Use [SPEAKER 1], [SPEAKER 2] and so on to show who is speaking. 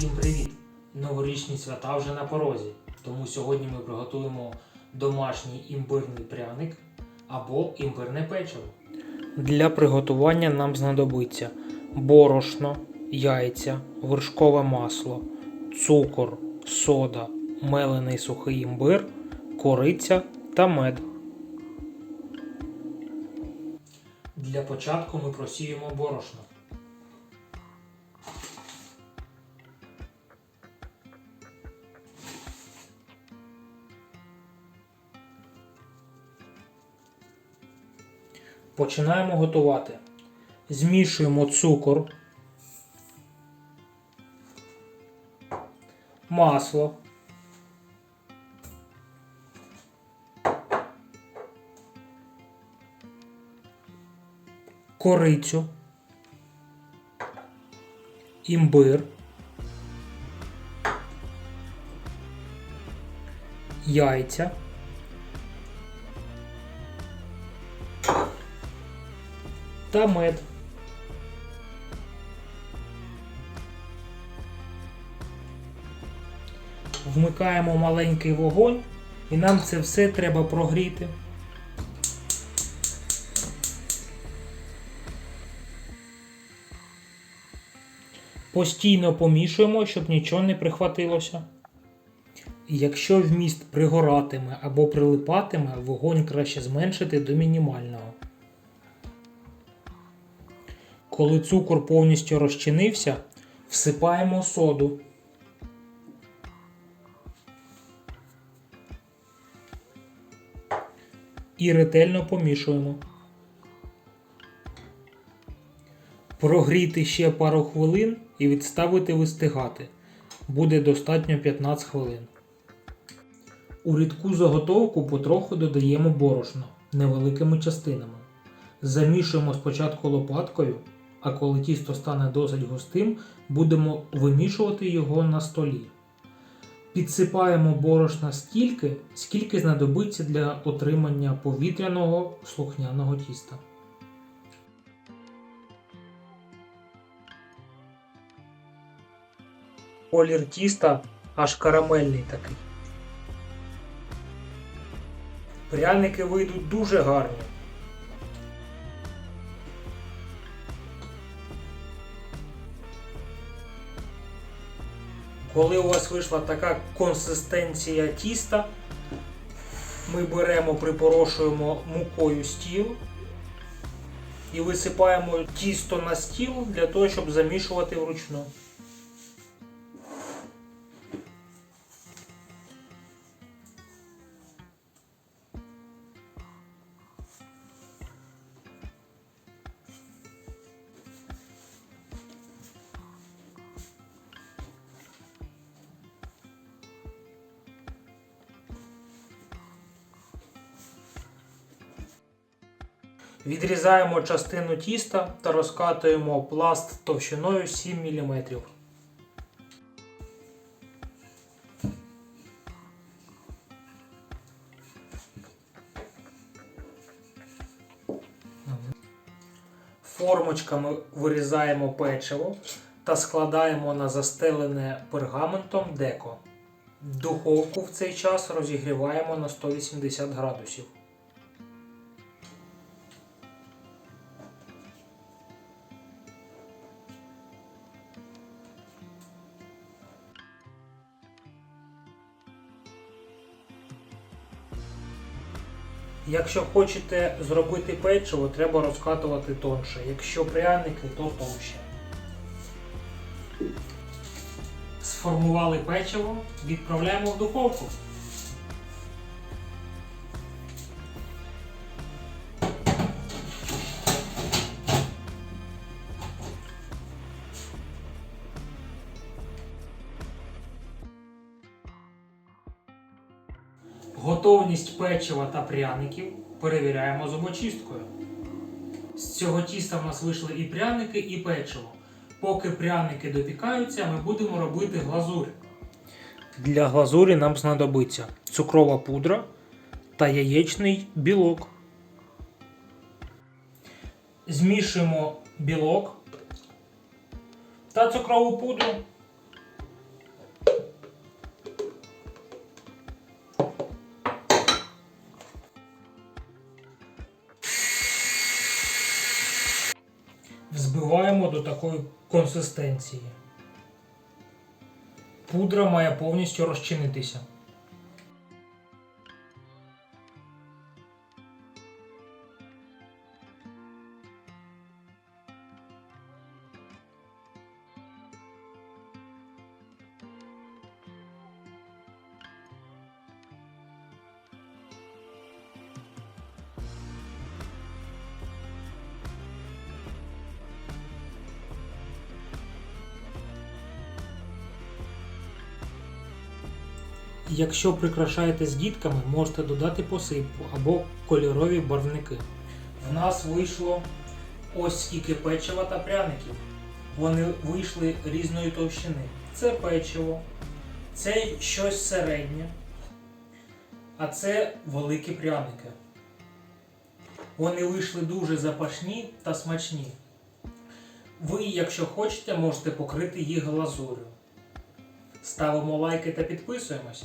[SPEAKER 1] Всім привіт! Новорічні свята вже на порозі. Тому сьогодні ми приготуємо домашній імбирний пряник або імбирне печиво. Для приготування нам знадобиться борошно, яйця, вершкове масло, цукор, сода, мелений сухий імбир, кориця та мед. Для початку ми просіємо борошно. Починаємо готувати. Змішуємо цукор, масло, корицю, імбир, яйця. Та мед. Вмикаємо маленький вогонь і нам це все треба прогріти. Постійно помішуємо, щоб нічого не прихватилося. І Якщо вміст пригоратиме або прилипатиме, вогонь краще зменшити до мінімального. Коли цукор повністю розчинився, всипаємо соду. І ретельно помішуємо. Прогріти ще пару хвилин і відставити вистигати. Буде достатньо 15 хвилин. У рідку заготовку потроху додаємо борошно невеликими частинами. Замішуємо спочатку лопаткою, а коли тісто стане досить густим, будемо вимішувати його на столі. Підсипаємо борошна стільки, скільки знадобиться для отримання повітряного слухняного тіста. Колір тіста аж карамельний такий. Пряники вийдуть дуже гарні. Коли у вас вийшла така консистенція тіста, ми беремо, припорошуємо мукою стіл і висипаємо тісто на стіл для того, щоб замішувати вручну. Відрізаємо частину тіста та розкатуємо пласт товщиною 7 мм. Формочками вирізаємо печиво та складаємо на застелене пергаментом деко. Духовку в цей час розігріваємо на 180 градусів. Якщо хочете зробити печиво, треба розкатувати тонше. Якщо пряники, то тонше. Сформували печиво, відправляємо в духовку. Готовність печива та пряників перевіряємо зубочисткою. З цього тіста в нас вийшли і пряники, і печиво. Поки пряники допікаються, ми будемо робити глазурь. Для глазурі нам знадобиться цукрова пудра та яєчний білок. Змішуємо білок та цукрову пудру Взбиваємо до такої консистенції. Пудра має повністю розчинитися. Якщо прикрашаєте з дітками, можете додати посипку або кольорові барвники. В нас вийшло ось скільки печива та пряників. Вони вийшли різної товщини. Це печиво, це щось середнє, а це великі пряники. Вони вийшли дуже запашні та смачні. Ви, якщо хочете, можете покрити їх глазурю. Ставимо лайки та підписуємось.